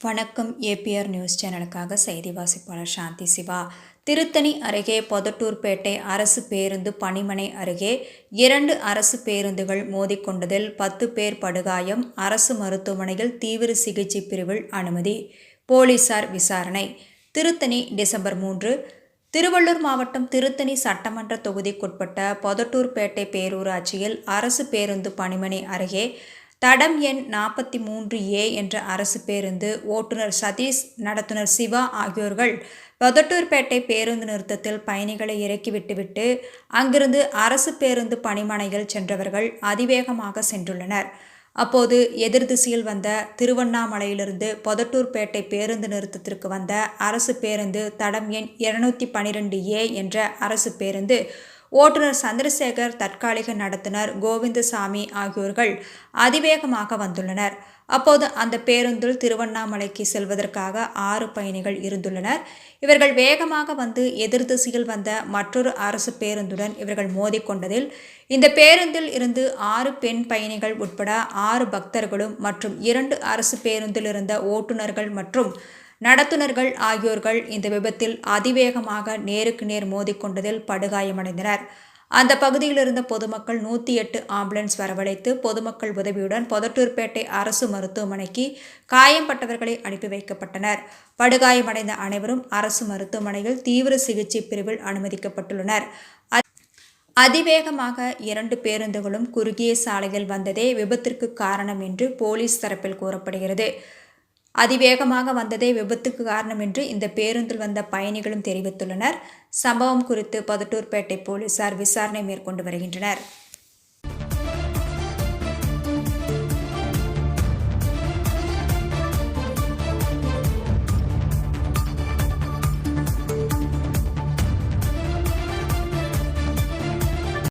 வணக்கம். APR news சேனலுக்காக செய்தி வாசிப்பாளர் சாந்தி சிவா. திருத்தணி அருகே பொதட்டூர்பேட்டை அரசு பேருந்து பணிமனை அருகே இரண்டு அரசு பேருந்துகள் மோதிக்கொண்டதில் பத்து பேர் படுகாயம். அரசு மருத்துவமனையில் தீவிர சிகிச்சை பிரிவில் அனுமதி. போலீசார் விசாரணை. திருத்தணி டிசம்பர் மூன்று. திருவள்ளூர் மாவட்டம் திருத்தணி சட்டமன்ற தொகுதிக்குட்பட்ட பொதட்டூர்பேட்டை பேரூராட்சியில் அரசு பேருந்து பணிமனை அருகே தடம் எண் நாற்பத்தி மூன்று ஏ என்ற அரசு பேருந்து ஓட்டுநர் சதீஷ் நடத்துனர் சிவா ஆகியோர்கள் பொதட்டூர்பேட்டை பேருந்து நிறுத்தத்தில் பயணிகளை இறக்கிவிட்டுவிட்டு அங்கிருந்து அரசு பேருந்து பணிமனையில் சென்றவர்கள் அதிவேகமாக சென்றுள்ளனர். அப்போது எதிர் திசையில் வந்த திருவண்ணாமலையிலிருந்து பொதட்டூர்பேட்டை பேருந்து நிறுத்தத்திற்கு வந்த அரசு பேருந்து தடம் எண் இருநூத்தி பனிரெண்டு ஏ என்ற அரசு பேருந்து ஓட்டுநர் சந்திரசேகர் தற்காலிக நடத்துனர் கோவிந்தசாமி ஆகியோர்கள் அதிவேகமாக வந்துள்ளனர். அப்போது அந்த பேருந்தில் திருவண்ணாமலைக்கு செல்வதற்காக ஆறு பயணிகள் இருந்துள்ளனர். இவர்கள் வேகமாக வந்து எதிர் திசையில் வந்த மற்றொரு அரசு பேருந்துடன் இவர்கள் மோதிக்கொண்டதில் இந்த பேருந்தில் இருந்து ஆறு பெண் பயணிகள் உட்பட ஆறு பக்தர்களும் மற்றும் இரண்டு அரசு பேருந்தில் இருந்த ஓட்டுநர்கள் மற்றும் நடத்துனர்கள் ஆகியோர்கள் இந்த விபத்தில் அதிவேகமாக நேருக்கு நேர் மோதிக்கொண்டதில் படுகாயமடைந்தனர். அந்த பகுதியில் இருந்த பொதுமக்கள் நூற்றி எட்டு ஆம்புலன்ஸ் வரவழைத்து பொதுமக்கள் உதவியுடன் பொதட்டூர்பேட்டை அரசு மருத்துவமனைக்கு காயம்பட்டவர்களை அனுப்பி வைக்கப்பட்டனர். படுகாயமடைந்த அனைவரும் அரசு மருத்துவமனையில் தீவிர சிகிச்சை பிரிவில் அனுமதிக்கப்பட்டுள்ளனர். அதிவேகமாக இரண்டு பேருந்துகளும் குறுகிய சாலையில் வந்ததே விபத்திற்கு காரணம் என்று போலீஸ் தரப்பில் கூறப்படுகிறது. அதிவேகமாக வந்ததே விபத்துக்கு காரணம் என்று இந்த பேருந்தில் வந்த பயணிகளும் தெரிவித்துள்ளனர். சம்பவம் குறித்து பதட்டூர்பேட்டை போலீசார் விசாரணை மேற்கொண்டு வருகின்றனர்.